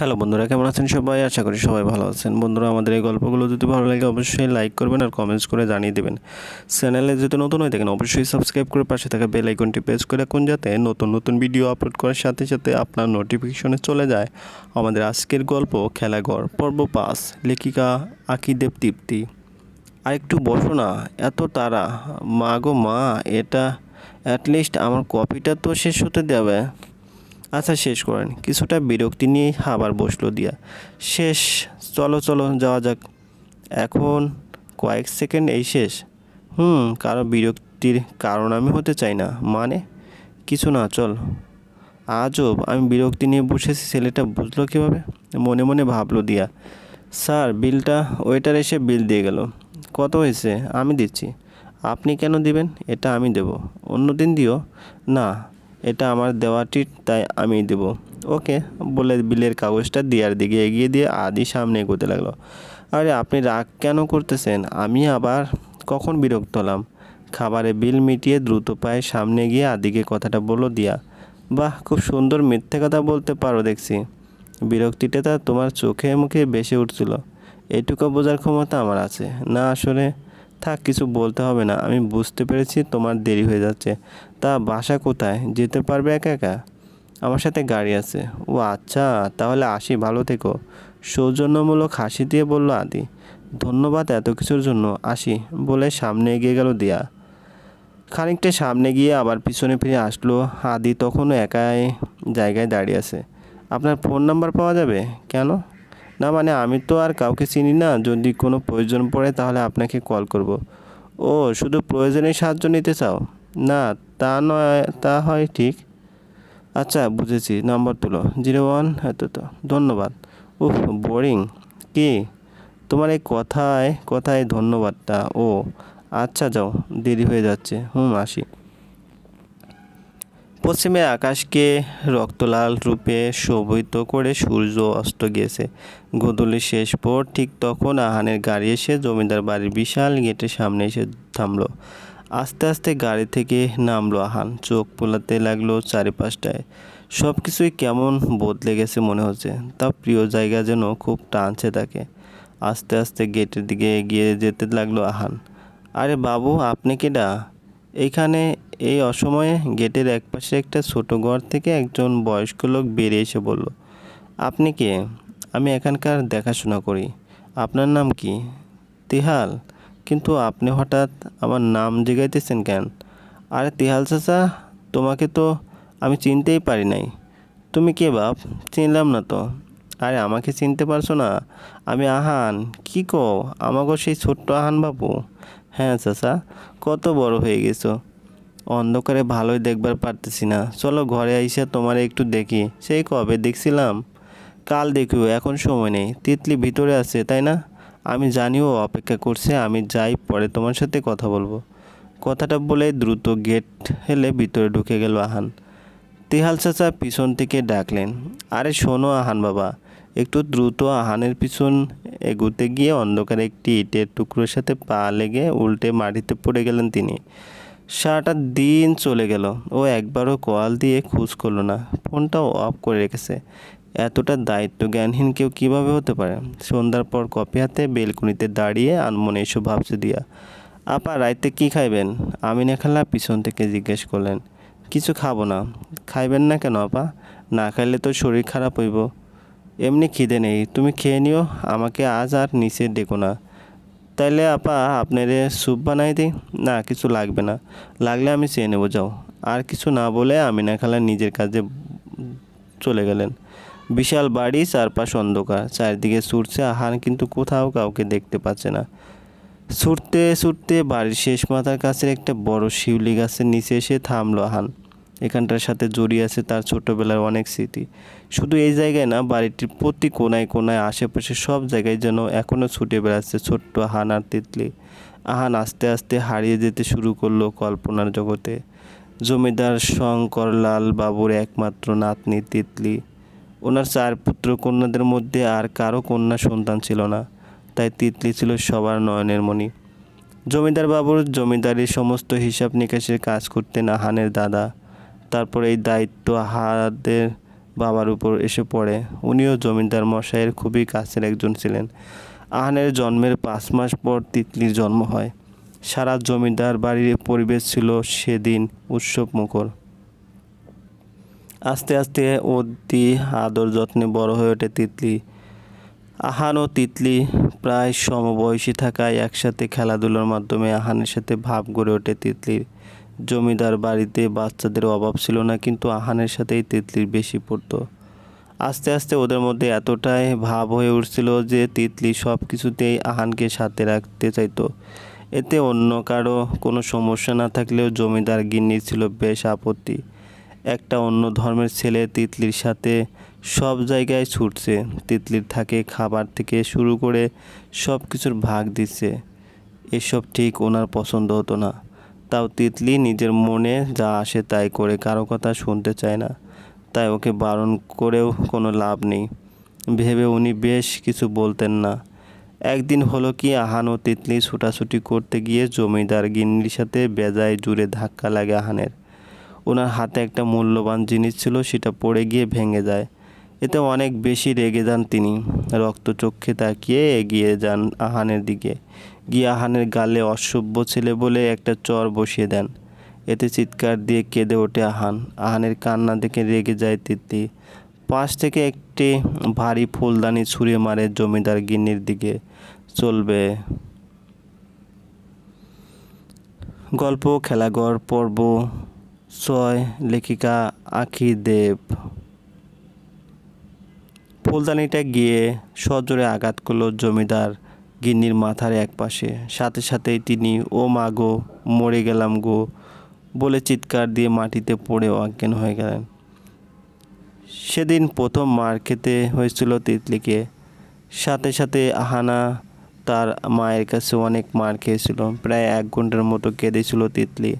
Hello বন্ধুরা, কেমন আছেন সবাই? আশা করি সবাই ভালো আছেন। বন্ধুরা, আমাদের এই গল্পগুলো যদি ভালো লাগে, অবশ্যই লাইক করবেন আর কমেন্টস করে জানিয়ে দেবেন। চ্যানেলে যদি নতুন হয়ে থাকেন, অবশ্যই সাবস্ক্রাইব করে পাশে থাকা বেল আইকনটি প্রেস করে রাখুন যাতে নতুন নতুন ভিডিও আপলোড করার সাথে সাথে আপনার নোটিফিকেশনে চলে যায় আমাদের আজকের গল্প খেলাঘর পর্ব পাস লেখিকা আকিদেব তৃপ্তি। আর একটু বসো না, এত তারা মা গো মা, এটা অ্যাটলিস্ট আমার কপিটা তো শেষ হতে দেবে। আচ্ছা শেষ করেন। কিছুটা বিরক্তি নিয়ে আবার বসল দিয়া। শেষ, চলো চলো, যাওয়া যাক। এখন কয়েক সেকেন্ড এই শেষ। হুম, কারও বিরক্তির কারণ আমি হতে চাই না। মানে? কিছু না, চল। আজব, আমি বিরক্তি নিয়ে বসেছি, ছেলেটা বুঝলো কীভাবে? মনে মনে ভাবলো দিয়া। স্যার, বিলটা, ওয়েটার এসে বিল দিয়ে গেল। কত হয়েছে? আমি দিচ্ছি। আপনি কেন দিবেন? এটা আমি দেব। অন্য দিন দিও। না এটা আমার দেওয়াটি তাই আমি দেব। ওকে, বলে বিলের কাগজটা দেওয়ার দিকে এগিয়ে দিয়ে আদি সামনে এগোতে লাগল। আরে, আপনি রাগ কেন করতেছেন? আমি আবার কখন বিরক্ত হলাম? খাবারে বিল মিটিয়ে দ্রুত পায়ে সামনে গিয়ে আদিকে কথাটা বলো দিয়া, বাহ, খুব সুন্দর মিথ্যে কথা বলতে পারো দেখছি। বিরক্তিটা তোমার চোখে মুখে বেসে উঠছিল। এটুকু বোঝার ক্ষমতা আমার আছে। না, আসলে থাক কিছু বলতে হবে না, আমি বুঝতে পেরেছি তোমার দেরি হয়ে যাচ্ছে। তা বাসা কোথায়? যেতে পারবে একা একা? আমার সাথে গাড়ি আছে। ও আচ্ছা তাহলে আসি, ভালো থেকো। সৌজন্যমূলক হাসি দিয়ে বলল আদি। ধন্যবাদ এত কিছুর জন্য। আসি, বলে সামনে এগিয়ে গেল দিয়া। খানিকটা সামনে গিয়ে আবার পিছনে ফিরে আসলো আদি, তখনও একাই জায়গায় দাঁড়িয়ে আছে। আপনার ফোন নাম্বার পাওয়া যাবে? কেন? না মানে আমি তো আর কাউকে চিনি না। যদি কোনো প্রয়োজন পড়ে তাহলে আপনাকে কল করব। ও, শুধু প্রয়োজনে সাহায্য নিতে চাও? না, তা নয়, তা হয় ঠিক। আচ্ছা বুঝেছি। নাম্বার তুলো। জিরো ওয়ান, এত তো। ধন্যবাদ। উফ বোরিং কি? তোমার এই কথায় কথায় ধন্যবাদটা। ও আচ্ছা যাও, দেরি হয়ে যাচ্ছে। হুম, আসি। পশ্চিমে আকাশকে রক্তলাল রূপে শোভিত করে সূর্য অস্ত গিয়েছে। গোধূলি শেষ পর ঠিক তখন আহানের গাড়ি এসে জমিদার বাড়ির বিশাল গেটের সামনে এসে থামল। আস্তে আস্তে গাড়ি থেকে নামলো আহান। চোখ পোলাতে লাগল চারিপাশটায়। সব কিছুই কেমন বদলে গেছে মনে হচ্ছে। তা প্রিয় জায়গা যেন খুব টানছে তাকে। আস্তে আস্তে গেটের দিকে এগিয়ে যেতে লাগল আহান। আরে বাবু, আপনি কেডা? এইখানে এই অসময়ে গেটের একপাশে একটা ছোট ঘর থেকে একজন বয়স্ক লোক বেরিয়ে এসে বলল, আপনি কে? আমি এখানকার দেখাশোনা করি। আপনার নাম কি? তিহাল। কিন্তু আপনি হঠাৎ আমার নাম জিগাইতেছেন কেন? আরে তিহাল চাচা, তোমাকে তো আমি চিনতেই পারি নাই। তুমি কে বাপ? চিনলাম না তো। আরে আমাকে চিনতে পারছ না? আমি আহান। কি কো আমাকে সেই ছোট্ট আহান বাবু হ্যাঁ চাচা, কত বড় হয়ে গেছো। অন্ধকারে ভালোই দেখবার পারতেছি না। চলো ঘরে আইসা তোমার একটু দেখি। সেই কবে দেখছিলাম? কাল দেখিও, এখন সময় নেই। তিতলি ভিতরে আছে, তাই না? আমি জানিও, অপেক্ষা করছে, আমি যাই, পরে তোমার সাথে কথা বলব। কথাটা বলে দ্রুত গেট হেলে ভিতরে ঢুকে গেল আহান। তেহাল চাচা পিছন থেকে ডাকলেন, আরে শোনো আহান বাবা একটু দ্রুত আহানের পিছন এগুতে গিয়ে অন্ধকারে একটি ইটের টুকরোর সাথে পা লেগে উল্টে মাটিতে পড়ে গেলেন তিনি। সারাটা দিন চলে গেল। ও একবারও কল দিয়ে খোঁজ করল না। ফোনটাও অফ করে রেখেছে। এতটা দায়িত্ব জ্ঞানহীন কেউ কীভাবে হতে পারে? সন্ধ্যার পর কপি হাতে বেলকুনিতে দাঁড়িয়ে আনমনে এসব ভাবছে দিয়া। আপা, রাইতে কি খাইবেন? আমিনা খালা পিছন থেকে জিজ্ঞেস করলেন। কিছু খাব না। খাইবেন না কেন আপা? না খাইলে তো শরীর খারাপ হইব। এমনি খিদে নেই। তুমি খেয়ে নিও, আমাকে আজ আর নিচে ডেকো না। তাইলে আপা, আপনার স্যুপ বানাই দিই? না, কিছু লাগবে না। লাগলে আমি চেয়ে নেব, যাও। আর কিছু না বলে আমিনা খালা নিজের কাজে চলে গেলেন। বিশাল বাড়ি, চারপাশ অন্ধকার। চারিদিকে ছুটছে আহান কিন্তু কোথাও কাউকে দেখতে পাচ্ছে না। ছুটতে ছুটতে বাড়ির শেষ মাথার কাছে একটা বড় শিউলি গাছের নিচে এসে থামলো আহান। এখানটার সাথে জড়িয়ে আছে তার ছোটবেলার অনেক স্মৃতি। শুধু এই জায়গায় না, বাড়িটির প্রতি কোনায় কোনায়, আশেপাশে সব জায়গায় যেন এখনও ছুটে বেড়াচ্ছে ছোট্ট আহান আর তিতলি। আহান আস্তে আস্তে হারিয়ে যেতে শুরু করল কল্পনার জগতে। জমিদার শঙ্করলাল বাবুর একমাত্র নাতনি তিতলি। ওনার চার পুত্র কন্যাদের মধ্যে আর কারও কন্যা সন্তান ছিল না, তাই তিতলি ছিল সবার নয়নের মণি। জমিদার বাবুর জমিদারির সমস্ত হিসাব নিকাশের কাজ করতেন আহানের দাদা। তারপর এই দায়িত্ব আহাদের বাবার উপর এসে পড়ে। উনিও জমিদার মশাইয়ের খুবই কাছের একজন ছিলেন। আহানের জন্মের পাঁচ মাস পর তিতলির জন্ম হয়। সারা জমিদার বাড়ির পরিবেশ ছিল সেদিন উৎসব মুখর। আস্তে আস্তে অতি আদর যত্নে বড় হয়ে ওঠে তিতলি। আহান ও তিতলি প্রায় সমবয়সী থাকায় একসাথে খেলাধুলার মাধ্যমে আহানের সাথে ভাব গড়ে ওঠে তিতলির। জমিদার বাড়িতে বাচ্চাদের অভাব ছিল না, কিন্তু আহানের সাথেই তিতলির বেশি পড়তো। আস্তে আস্তে ওদের মধ্যে এতটাই ভাব হয়ে উঠছিল যে তিতলি সব কিছুতেই আহানকে সাথে রাখতে চাইতো। এতে অন্য কারও কোনো সমস্যা না থাকলেও জমিদার গিন্নির ছিল বেশ আপত্তি। একটা অন্য ধর্মের ছেলে তিতলির সাথে সব জায়গায় ছুটছে, তিতলির থাকে খাবার থেকে শুরু করে সব কিছুর ভাগ দিচ্ছে। এসব ঠিক ওনার পছন্দ হতো না। তাও তিতলি নিজের মনে যা আসে তাই করে কারও কথা শুনতে চায় না। তাই ওকে বারণ করেও কোনো লাভ নেই। ভেবে উনি বেশ কিছু বলতেন না। একদিন হলো কি, আহান ও তিতলি ছুটাছুটি করতে গিয়ে জমিদার গিন্নির সাথে বেজায় জুড়ে ধাক্কা লাগে আহানের। ওনার হাতে একটা মূল্যবান জিনিস ছিল, সেটা পড়ে গিয়ে ভেঙে যায়। এতে অনেক বেশি রেগে যান তিনি। রক্তচক্ষে তাকিয়ে এগিয়ে যান আহানের দিকে। গিয়ে আহানের গালে অসভ্য ছেলে বলে একটা চর বসিয়ে দেন। এতে চিৎকার দিয়ে কেঁদে ওঠে আহান। আহানের কান্না দেখে রেগে যায় তিতলি পাশ থেকে একটি ভারী ফুলদানি ছুঁড়ে মারে জমিদার গিন্নির দিকে। চলবে। গল্প, খেলাঘর, পর্ব, ছয়, লেখিকা আখি দেব। ফুলদানিটা গিয়ে সজোরে আঘাত করল জমিদার গিন্নির মাথার এক পাশে সাথে সাথেই তিনি, ও মা গো, মরে গেলাম গো, বলে চিৎকার দিয়ে মাটিতে পড়ে অজ্ঞান হয়ে গেলেন। সেদিন প্রথম মার খেতে হয়েছিল তিতলিকে। সাথে সাথে আহানা তার মায়ের কাছে অনেক মার খেয়েছিল। প্রায় এক ঘণ্টার মতো কেঁদেছিল তিতলি।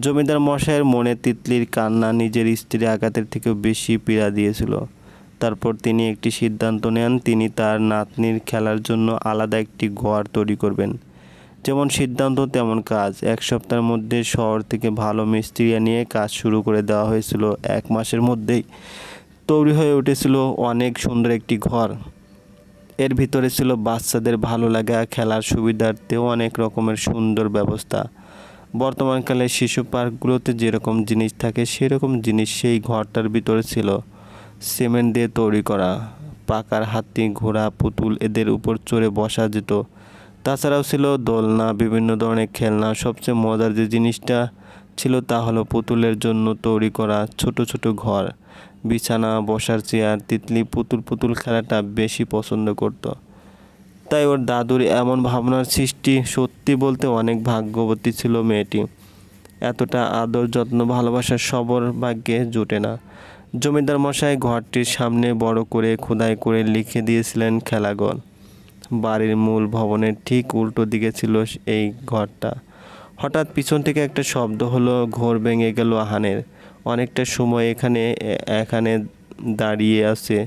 জমিদার মশাইয়ের মনে তিতলির কান্না নিজের স্ত্রীর আঘাতের থেকেও বেশি পীড়া দিয়েছিল। তারপর তিনি একটি সিদ্ধান্ত নেন, তিনি তার নাতনির খেলার জন্য আলাদা একটি ঘর তৈরি করবেন। যেমন সিদ্ধান্ত, তেমন কাজ। এক সপ্তাহের মধ্যে শহর থেকে ভালো মিস্ত্রি নিয়ে কাজ শুরু করে দেওয়া হয়েছিল। এক মাসের মধ্যেই তৈরি হয়ে উঠেছিল অনেক সুন্দর একটি ঘর। এর ভিতরে ছিল বাচ্চাদের ভালো লাগা, খেলার সুবিধার্থেও অনেক রকমের সুন্দর ব্যবস্থা। বর্তমানকালে শিশু পার্কগুলোতে যেরকম জিনিস থাকে, সেরকম জিনিস সেই ঘরটার ভিতরে ছিল। সিমেন্ট দিয়ে তৈরি করা, পাকার হাতি, ঘোড়া, পুতুল এদের উপর চড়ে বসা যেত। তাছাড়াও ছিল দোলনা, বিভিন্ন ধরনের খেলনা। সবচেয়ে মজার যে জিনিসটা ছিল তা হলো পুতুলের জন্য তৈরি করা ছোট ছোট ঘর। বিছানা, বসার চেয়ার, তিতলি, পুতুল পুতুল খেলাটা বেশি পছন্দ করত। তাই ওর দাদুর এমন ভাবনার সৃষ্টি সত্যি বলতে অনেক ভাগ্যবতী ছিল মেয়েটি। এতটা আদর, যত্ন, ভালোবাসার সবর ভাগ্যে জোটে না। জমিদার মশাই ঘরটির সামনে বড় করে খোদাই করে লিখে দিয়েছিলেন খেলাঘর। বাড়ির মূল ভবনের ঠিক উল্টো দিকে ছিল এই ঘরটা। হঠাৎ পিছন থেকে একটা শব্দ হলো, ঘোর ভেঙে গেল আহানের। অনেকটা সময় এখানে এখানে দাঁড়িয়ে আছে।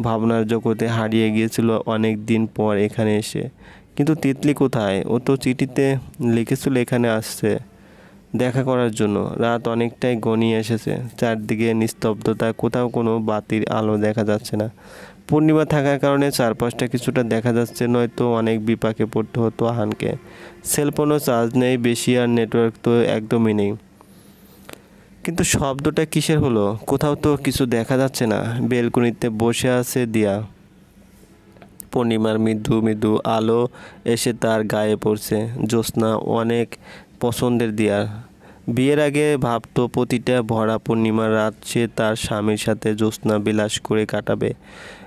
ভাবনার জগতে হারিয়ে গিয়েছিল অনেক দিন পর এখানে এসে। কিন্তু তিতলি কোথায়? ও তো চিঠিতে লিখেছিল এখানে আসছে। দেখা করার জন্য। রাত অনেকটাই গনিয়ে এসেছে। চারদিকে নিস্তব্ধতা, কোথাও কোনো বাতির আলো দেখা যাচ্ছে না। পূর্ণিমা থাকার কারণে চারপাশটা কিছুটা দেখা যাচ্ছে, নয়তো অনেক বিপাকে পড়তে হতো আহানকে। সেলফোনও চার্জ নেই, বেশি আর নেটওয়ার্ক তো একদমই নেই। কিন্তু শব্দটা কিসের হলো? কোথাও তো কিছু দেখা যাচ্ছে না। বেলকুনিতে বসে আছে দিয়া। পূর্ণিমার মৃদু মৃদু আলো এসে তার গায়ে পড়ছে। জ্যোৎস্না অনেক পছন্দের দিয়ার বিয়ের আগে ভাবতো প্রতিটা ভরা পূর্ণিমার রাত সে তার স্বামীর সাথে জ্যোৎস্না বিলাস করে কাটাবে।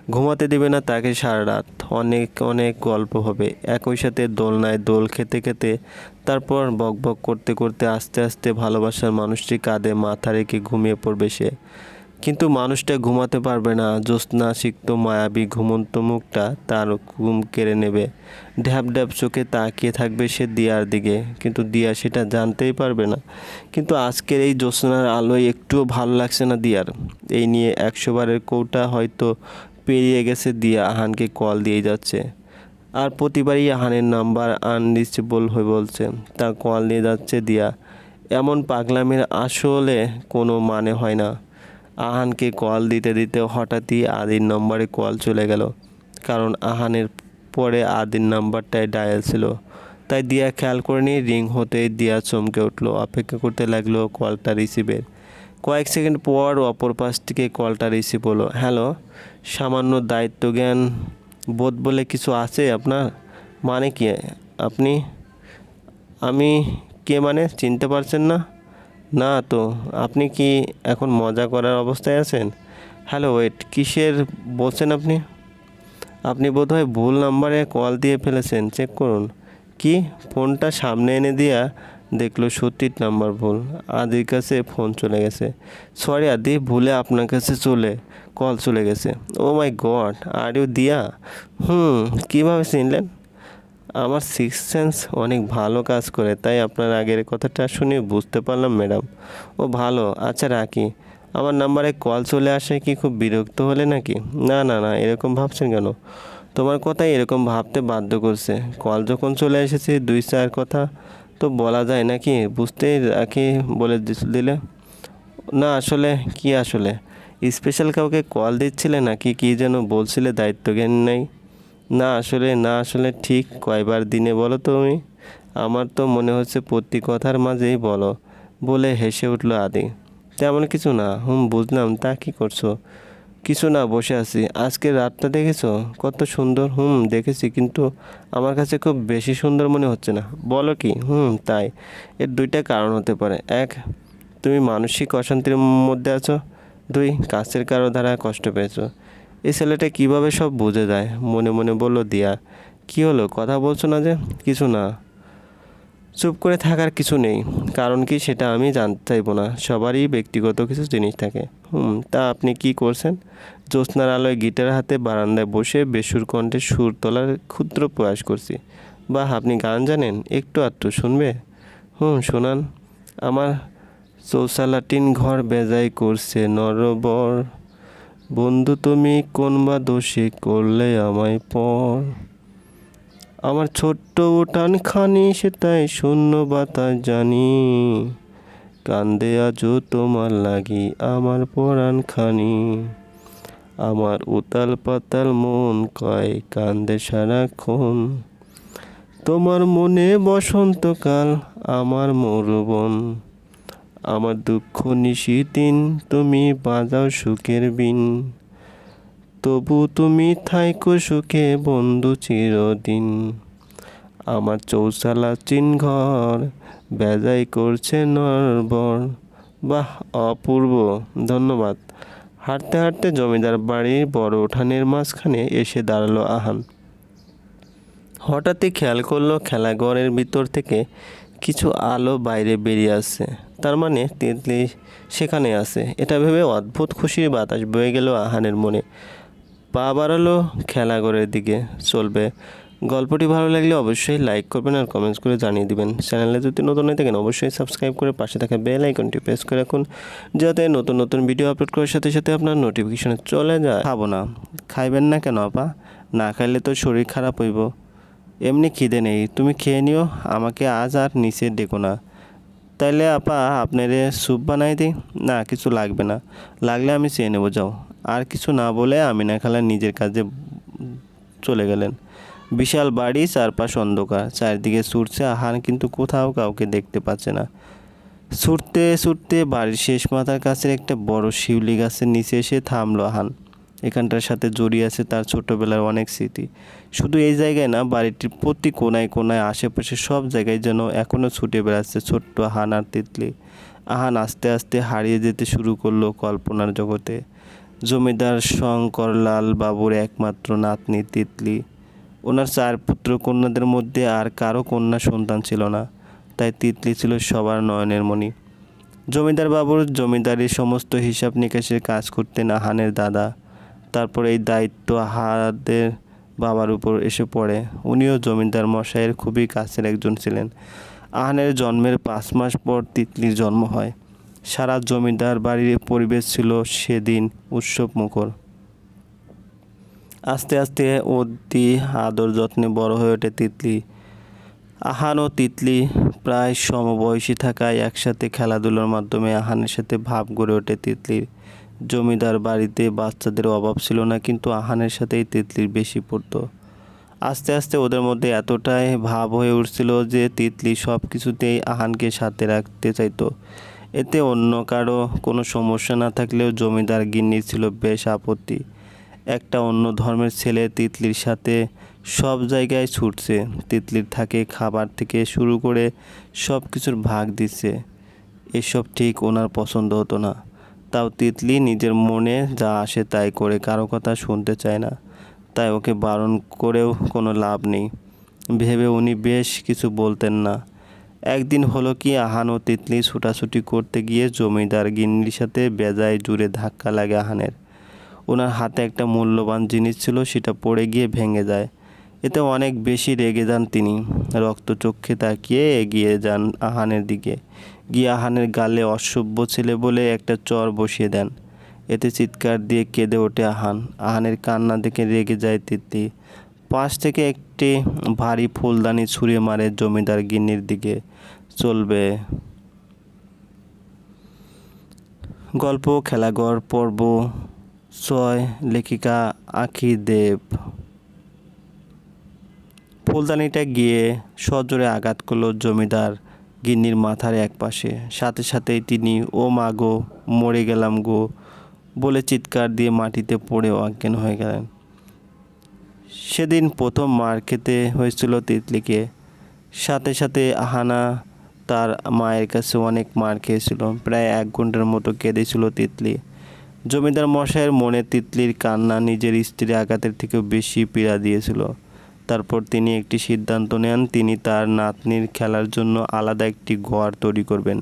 ঘুমাতে দেবে না তাকে সারা রাত। অনেক অনেক গল্প হবে। একই সাথে দোলনায় দোল খেতে খেতে, তারপর বকবক করতে করতে আস্তে আস্তে ভালোবাসার মানুষটি কাঁধে মাথা রেখে ঘুমিয়ে পড়বে সে। কিন্তু মানুষটা ঘুমাতে পারবে না। জ্যোৎস্না, সিক্ত, মায়াবী, ঘুমন্ত মুখটা তার ঘুম কেড়ে নেবে। ঢ্যাপ ঢ্যাপ চোখে তাকিয়ে থাকবে সে দিয়ার দিকে। কিন্তু দিয়া সেটা জানতেই পারবে না। কিন্তু আজকের এই জ্যোৎস্নার আলোয় একটুও ভালো লাগছে না দিয়ার। এই নিয়ে একশো বারের কৌটা হয়তো পেরিয়ে গেছে দিয়া আহানকে কল দিয়ে যাচ্ছে। আর প্রতিবারই আহানের নাম্বার আনরিচেবল হয়ে বলছে। তা কল নিয়ে যাচ্ছে দিয়া। এমন পাগলামির আসলে কোনো মানে হয় না। আহানকে কল দিতে দিতে হঠাৎই আদির নম্বরে কল চলে গেল। কারণ আহানের পরে আদির নাম্বারটাই ডায়াল ছিল। তাই দিয়া খেয়াল করেনি রিং হতেই দিয়া চমকে উঠল, অপেক্ষা করতে লাগল কলটা রিসিভের কয়েক সেকেন্ড পর অপর পাশ থেকে কলটা রিসিভ হলো। হ্যালো, সামান্য দায়িত্ব জ্ঞান বোধ বলে কিছু আছে আপনার? মানে কি, আপনি, আমি কে মানে? চিনতে পারছেন না? না তো, আপনি কি এখন মজা করার অবস্থায় আছেন? হ্যালো, ওয়েট, কিসের বলছেন আপনি? আপনি বোধহয় ভুল নাম্বারে কল দিয়ে ফেলেছেন, চেক করুন। কি? ফোনটা সামনে এনে দিয়া দেখল সত্যির নাম্বার ভুল, আদির কাছে ফোন চলে গেছে। সরি আদি, ভুলে আপনার কাছে চলে, কল চলে গেছে। ও মাই গড আর ইউ দিয়া? হুম, কীভাবে চিনলেন? আমার সিক্স সেন্স অনেক ভালো কাজ করে, তাই আপনার আগের কথাটা শুনে বুঝতে পারলাম ম্যাডাম ও ভালো। আচ্ছা রাখি। আমার নাম্বারে কল চলে আসে কি খুব বিরক্ত হলে নাকি? না না না, এরকম ভাবছেন কেন? তোমার কথাই এরকম ভাবতে বাধ্য করছে। কল যখন চলে এসেছে, দুই চার কথা তো বলা যায় নাকি? বুঝতেই রাখি বলে দিলে। না, আসলে কি আসলে? স্পেশাল কাউকে কল দিচ্ছিলে নাকি? কি যেন বলছিলে দায়িত্ব জ্ঞান নেই। না, আসলে না, আসলে ঠিক কয়বার দিনে বলো তুমি? আমার তো মনে হচ্ছে প্রতি কথার মাঝেই বলো। বলে হেসে উঠল আদি। তেমন কিছু না, হুম, বুঝলাম, তা কি করছ? কিছু না, বসে আছি। আজকে রাতটা দেখেছ? কত সুন্দর, হুম, দেখেছি, কিন্তু আমার কাছে খুব বেশি সুন্দর মনে হচ্ছে না। বলো কি? হুম, তাই। এর দুইটা কারণ হতে পারে। এক, তুমি মানসিক অশান্তির মধ্যে আছো। দুই, কাছের কারও দ্বারা কষ্ট পেয়েছ। এই ছেলেটা কীভাবে সব বুঝে যায়? মনে মনে বলল, দিয়া, কি হলো? কথা বলছো না যে? কিছু না। চুপ করে থাকার কিছু নেই। কারণ কি সেটা আমি জানতে চাইব না। সবারই ব্যক্তিগত কিছু জিনিস থাকে। হুম, তা আপনি কি করছেন? জ্যোৎস্নার আলোয় গিটার হাতে বারান্দায় বসে বেসুর কণ্ঠে সুর তোলার ক্ষুদ্র প্রয়াস করছি। বাহ, আপনি গান জানেন? একটু আধটু শুনবে? হুম, শোনান। আমার চৌসালাটিন ঘর বেজাই করছে নরবর। বন্ধু, তুমি কোন বা দোষে করলে আমায় পর? আমার ছোট্ট উঠান খানি সেটাই শূন্য বাতা জানি। কান্দে আজও তোমার লাগি আমার পরাণ খানি আমার উতাল পাতাল মন কয় কান্দে সারাক্ষণ। তোমার মনে বসন্তকাল আমার মরুবন। আমার দুঃখ নিশিদিন তুমি বাজাও সুখের বিন। তবু তুমি থাইকো সুখে বন্ধু চিরদিন। আমার চৌসালা চিনঘর বেজাই করছে নরবর। বাহ, অপূর্ব, ধন্যবাদ। হাঁটতে হাঁটতে জমিদার বাড়ির বড় উঠানের মাঝখানে এসে দাঁড়াল আহান। হঠাৎই খেয়াল করল খেলাঘরের ভিতর থেকে কিছু আলো বাইরে বেরিয়ে আসছে। তার মানে তিতলি সেখানে আছে। এটা ভেবে অদ্ভুত খুশির বাতাস বয়ে গেল আহানের মনে। পা বাড়ালো খেলা খেলাঘরের দিকে। চলবে। গল্পটি ভালো লাগলে অবশ্যই লাইক করবেন আর কমেন্টস করে জানিয়ে দিবেন। চ্যানেলে যদি নতুন হয়ে থাকেন অবশ্যই সাবস্ক্রাইব করে পাশে থাকা বেল আইকনটি প্রেস করে রাখুন, যাতে নতুন নতুন ভিডিও আপলোড করার সাথে সাথে আপনার নোটিফিকেশনে চলে যায়। খাব না। খাইবেন না কেন আপা? না খাইলে তো শরীর খারাপ হইব। এমনি খিদে নেই। তুমি খেয়ে নিও। আমাকে আজ আর নিচে ডেকো না। তাইলে আপা, আপনার স্যুপ বানাই দিই? না, কিছু লাগবে না। লাগলে আমি চেয়ে নেব, যাও। আর কিছু না বলে আমিনা খালা নিজের কাজে চলে গেলেন। বিশাল বাড়ি, চারপাশ অন্ধকার। চারিদিকে ছুটছে আহান, কিন্তু কোথাও কাউকে দেখতে পাচ্ছে না। ছুটতে ছুটতে বাড়ির শেষ মাথার কাছে একটা বড় শিউলি গাছের নিচে এসে থামলো আহান। এখানটার সাথে জড়িয়ে আছে তার ছোটবেলার অনেক স্মৃতি। শুধু এই জায়গায় না, বাড়িটির প্রতি কোনায় কোনায়, আশেপাশে সব জায়গায় যেন এখনও ছুটে বেড়াচ্ছে ছোট্ট আহান আর তিতলি। আহান আস্তে আস্তে হারিয়ে যেতে শুরু করল কল্পনার জগতে। জমিদার শঙ্করলাল বাবুর একমাত্র নাতনি তিতলি। ওনার চার পুত্র কন্যাদের মধ্যে আর কারও কন্যা সন্তান ছিল না, তাই তিতলি ছিল সবার নয়নের মণি। জমিদার বাবুর জমিদারির সমস্ত হিসাব নিকাশের কাজ করতেন আহানের দাদা। তারপর এই দায়িত্ব আহাদের বাবার উপর এসে পড়ে। উনিও জমিদার মশাইয়ের খুবই কাছের একজন ছিলেন। আহানের জন্মের পাঁচ মাস পর তিতলির জন্ম হয়। সারা জমিদার বাড়ির পরিবেশ ছিল সেদিন উৎসব মুখর। আস্তে আস্তে অতি আদর যত্নে বড় হয়ে ওঠে তিতলি। আহান ও তিতলি প্রায় সমবয়সী থাকায় একসাথে খেলাধুলার মাধ্যমে আহানের সাথে ভাব গড়ে ওঠে তিতলির। জমিদার বাড়িতে বাচ্চাদের অভাব ছিল না, কিন্তু আহানের সাথেই তিতলির বেশি পড়তো। আস্তে আস্তে ওদের মধ্যে এতটাই ভাব হয়ে উঠছিল যে তিতলি সব কিছুতেই আহানকে সাথে রাখতে চাইতো। এতে অন্য কারও কোনো সমস্যা না থাকলেও জমিদার গিন্নির ছিল বেশ আপত্তি। একটা অন্য ধর্মের ছেলে তিতলির সাথে সব জায়গায় ছুটছে, তিতলির থাকে খাবার থেকে শুরু করে সব কিছুর ভাগ দিচ্ছে। এসব ঠিক ওনার পছন্দ হতো না। তাও তিতলি নিজের মনে যা আসে তাই করে, কারও কথা শুনতে চায় না, তাই ওকে বারণ করেও কোনো লাভ নেই। ভেবে উনি বেশ কিছু বলতেন না। একদিন হলো কি, আহান ও তিতলি ছুটাছুটি করতে গিয়ে জমিদার গিন্নির সাথে বেজায় জুড়ে ধাক্কা লাগে আহানের। ওনার হাতে একটা মূল্যবান জিনিস ছিল, সেটা পড়ে গিয়ে ভেঙে যায়। এতে অনেক বেশি রেগে যান তিনি। রক্তচক্ষে তাকিয়ে এগিয়ে যান আহানের দিকে। গিয়ে আহানের গালে অসভ্য ছেলে বলে একটা চর বসিয়ে দেন। এতে চিৎকার দিয়ে কেঁদে ওঠে আহান। আহানের কান্না দেখে রেগে যায় তিতলি পাশ থেকে একটি ভারী ফুলদানি ছুঁড়ে মারে জমিদার গিন্নির দিকে। চলবে। গল্প, খেলাঘর, পর্ব, ছয়, লেখিকা আখি দেব। ফুলদানিটা গিয়ে সজোরে আঘাত করল জমিদার। গিন্নির মাথার এক পাশে। সাথে সাথেই তিনি, ও মা গো, মরে গেলাম গো, বলে চিৎকার দিয়ে মাটিতে পড়ে অজ্ঞান হয়ে গেলেন। সেদিন প্রথম মার খেতে হয়েছিল তিতলিকে। সাথে সাথে আহানা তার মায়ের কাছে অনেক মার খেয়েছিল। প্রায় এক ঘণ্টার মতো কেঁদেছিল তিতলি। জমিদার মশাইয়ের মনে তিতলির কান্না নিজের স্ত্রীর আঘাতের থেকেও বেশি পীড়া দিয়েছিল। তারপর তিনি একটি সিদ্ধান্ত নেন, তিনি তার নাতনির খেলার জন্য আলাদা একটি ঘর তৈরি করবেন।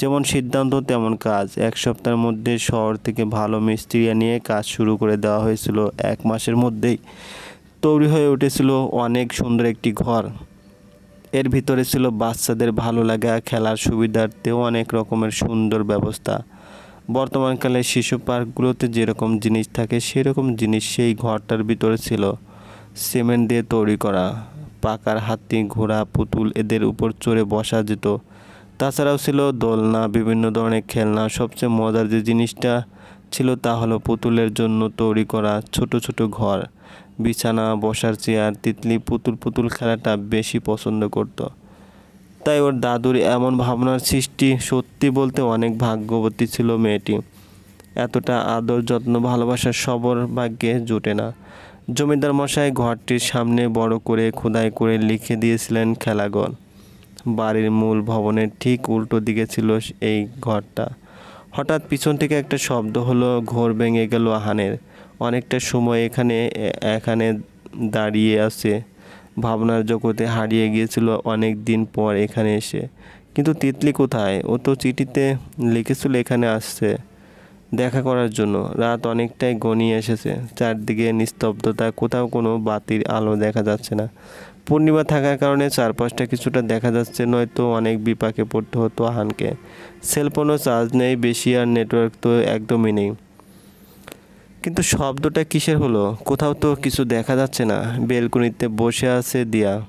যেমন সিদ্ধান্ত, তেমন কাজ। এক সপ্তাহের মধ্যে শহর থেকে ভালো মিস্ত্রি নিয়ে কাজ শুরু করে দেওয়া হয়েছিল। এক মাসের মধ্যেই তৈরি হয়ে উঠেছিল অনেক সুন্দর একটি ঘর। এর ভিতরে ছিল বাচ্চাদের ভালো লাগা, খেলার সুবিধার্থেও অনেক রকমের সুন্দর ব্যবস্থা। বর্তমানকালে শিশু পার্কগুলোতে যেরকম জিনিস থাকে, সেরকম জিনিস সেই ঘরটার ভিতরে ছিল। সিমেন্ট দিয়ে তৈরি করা, পাকার হাতি, ঘোড়া, পুতুল এদের উপর চড়ে বসা যেত। তাছাড়াও ছিল দোলনা, বিভিন্ন ধরনের খেলনা। সবচেয়ে মজার যে জিনিসটা ছিল তা হলো পুতুলের জন্য তৈরি করা ছোট ছোট ঘর। বিছানা, বসার চেয়ার, তিতলি, পুতুল পুতুল খেলাটা বেশি পছন্দ করত। তাই ওর দাদুর এমন ভাবনার সৃষ্টি সত্যি বলতে অনেক ভাগ্যবতী ছিল মেয়েটি। এতটা আদর, যত্ন, ভালোবাসার সবর ভাগ্যে জোটে না। জমিদার মশাই ঘরটির সামনে বড় করে খোদাই করে লিখে দিয়েছিলেন খেলাঘর। বাড়ির মূল ভবনের ঠিক উল্টো দিকে ছিল এই ঘরটা। হঠাৎ পিছন থেকে একটা শব্দ হলো, ঘোর ভেঙে গেল আহানের। অনেকটা সময় এখানে এখানে দাঁড়িয়ে আছে। ভাবনার জগতে হারিয়ে গিয়েছিল অনেক দিন পর এখানে এসে। কিন্তু তিতলি কোথায়? ও তো চিঠিতে লিখেছিল এখানে আসছে। দেখা করার জন্য। রাত অনেকটাই গনিয়ে এসেছে। চারদিকে নিস্তব্ধতা, কোথাও কোনো বাতির আলো দেখা যাচ্ছে না। পূর্ণিমা থাকার কারণে চারপাশটা কিছুটা দেখা যাচ্ছে, নয়তো অনেক বিপাকে পড়তে হতো আহানকে। সেলফোনও চার্জ নেই, বেশি আর নেটওয়ার্ক তো একদমই নেই। কিন্তু শব্দটা কিসের হলো? কোথাও তো কিছু দেখা যাচ্ছে না। বেলকুনিতে বসে আছে দিয়া।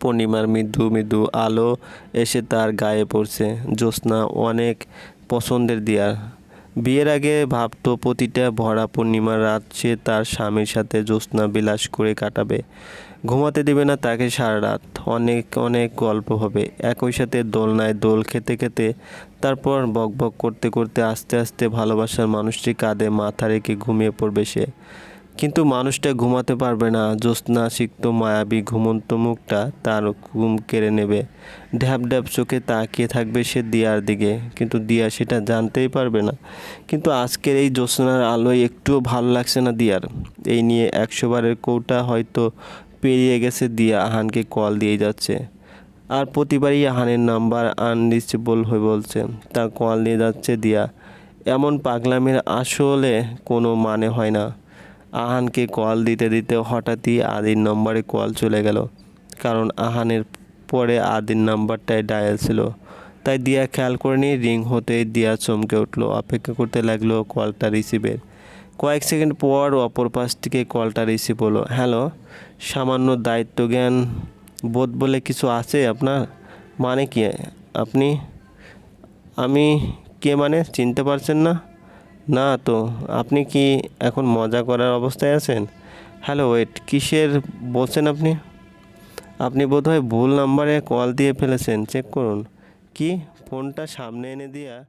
পূর্ণিমার মৃদু মৃদু আলো এসে তার গায়ে পড়ছে। জ্যোৎস্না অনেক পছন্দের দিয়ার বিয়ের আগে ভাবতো প্রতিটা ভরা পূর্ণিমার রাত সে তার স্বামীর সাথে জ্যোৎস্না বিলাস করে কাটাবে। ঘুমাতে দেবে না তাকে সারা রাত। অনেক অনেক গল্প হবে। একই সাথে দোলনায় দোল খেতে খেতে তারপর বকবক করতে করতে আস্তে আস্তে ভালোবাসার মানুষটি কাঁধে মাথা রেখে ঘুমিয়ে পড়বে সে। কিন্তু মানুষটা ঘুমাতে পারবে না। জ্যোৎস্না, সিক্ত, মায়াবী, ঘুমন্ত মুখটা তার ঘুম কেড়ে নেবে। ঢ্যাপ ঢ্যাপ চোখে তাকিয়ে থাকবে সে দিয়ার দিকে। কিন্তু দিয়া সেটা জানতেই পারবে না। কিন্তু আজকের এই জ্যোৎস্নার আলোয় একটুও ভালো লাগছে না দিয়ার। এই নিয়ে একশো বারের কৌটা হয়তো পেরিয়ে গেছে দিয়া আহানকে কল দিয়ে যাচ্ছে। আর প্রতিবারই আহানের নাম্বার আনরিচেবল হয়ে বলছে, তা কল দিয়ে যাচ্ছে দিয়া। এমন পাগলামের আসলে কোনো মানে হয় না। আহানকে কল দিতে দিতে হঠাৎই আদির নম্বরে কল চলে গেল। কারণ আহানের পরে আদির নাম্বারটাই ডায়াল ছিল। তাই দিয়া খেয়াল করেনি, রিং হতেই দিয়া চমকে উঠল, অপেক্ষা করতে লাগল কলটা রিসিভের। কয়েক সেকেন্ড পর অপর পাশ থেকে কলটা রিসিভ হলো। হ্যালো, সামান্য দায়িত্বজ্ঞান বোধ বলে কিছু আছে আপনার? মানে কি, আপনি, আমি কে মানে? চিনতে পারছেন না? না তো, আপনি কি এখন মজা করার অবস্থায় আছেন? হ্যালো, ওয়েট, কিসের বলছেন আপনি? আপনি বোধহয় ভুল নাম্বারে কল দিয়ে ফেলেছেন, চেক করুন। কি? ফোনটা সামনে এনে দিয়া